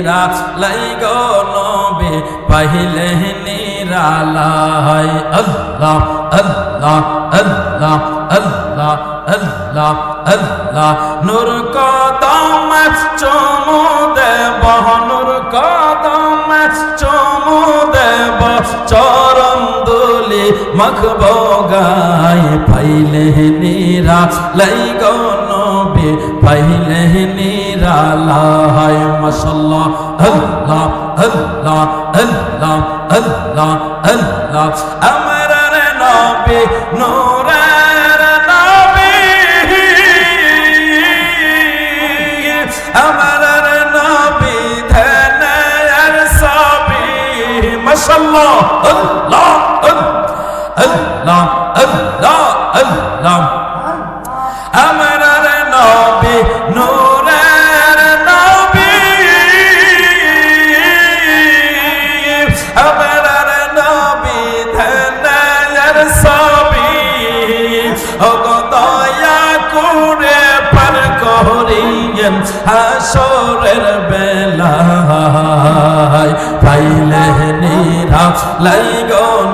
নিরা লাই গো নবে, পাইলে নিরালাই আল্লাহ আল্লাহ আল্লাহ আল্লাহ আল্লাহ আল্লাহ। নূর কদম চমু দেব, নূর কদম চমু দেব চরণ দুলি মখব গায় পাইলে নিরা লাই গো নবে, পাইলে لا ما شاء الله الله الله الله الله الله أمر نبي نور نبي أمر نبي دنيا صبي ما شاء الله الله الله الله الله الله أمر সবি দয়া করে পার করিয়েন হাসরের বেলায়। ফাইলে নিরা লাইগ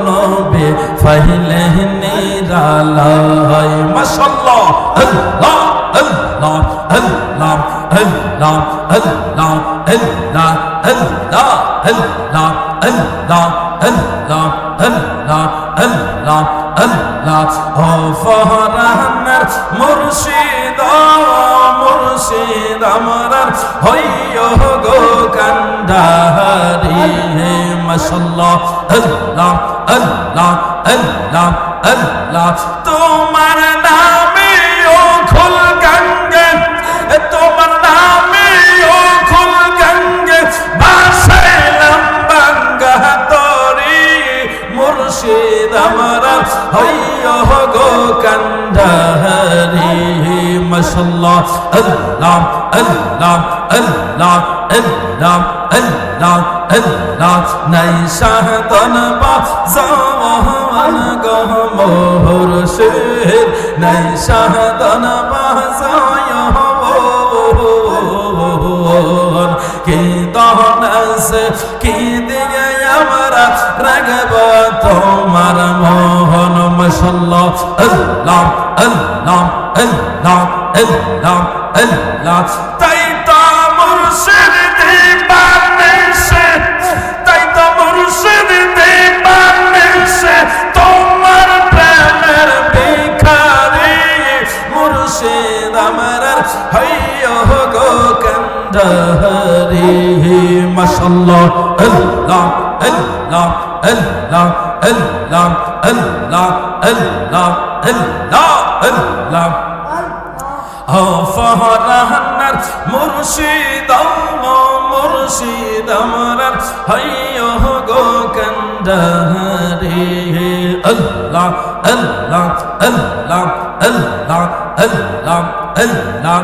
নবে, ফাইলে নিরালায় মাশাল্লাহ আল্লাহ আল্লাহ আল্লাহ আল্লাহ আল্লাহ আল্লাহ আল্লাহ। আল্লাহ আল্লাহ আল্লাহ আল্লাহ আল্লাহ আল্লাহ ও ফহরানের মুর্শিদ মুর্শিদ আমরার হইয় গো কান্দারি হে মাশাল্লাহ আল্লাহ আল্লাহ আল্লাহ আল্লাহ তোমার নামে আমরা হইয় গো কান্দারি মাশাল্লাহ আল্লাহ আল্লাহ আল্লাহ আল্লাহ আল্লাহ আল্লাহ। নাই শাহতন বা জাওয়ান গো মুর্শিদ। নাই শাহতন বা কি দহনস কি দিয়ে আমরা রাগব মোহন মশাল্লাহ আল্লাহ আল্লাহ আল্লাহ আল্লাহ আল্লাহ। তাই তো মুর্শিদ দিবানিসে তাই তো মুর্শিদ দিবানিসে তোমার প্রেমের ভিখারি মুর্শিদ আমার হইয় গো কান্দারি মাশাল্লাহ আল্লাহ الله الله الله الله الله الله الله فهرهنر مرشد الله مرشد مرر هيا هو كندهري الله الله الله الله الله الله الله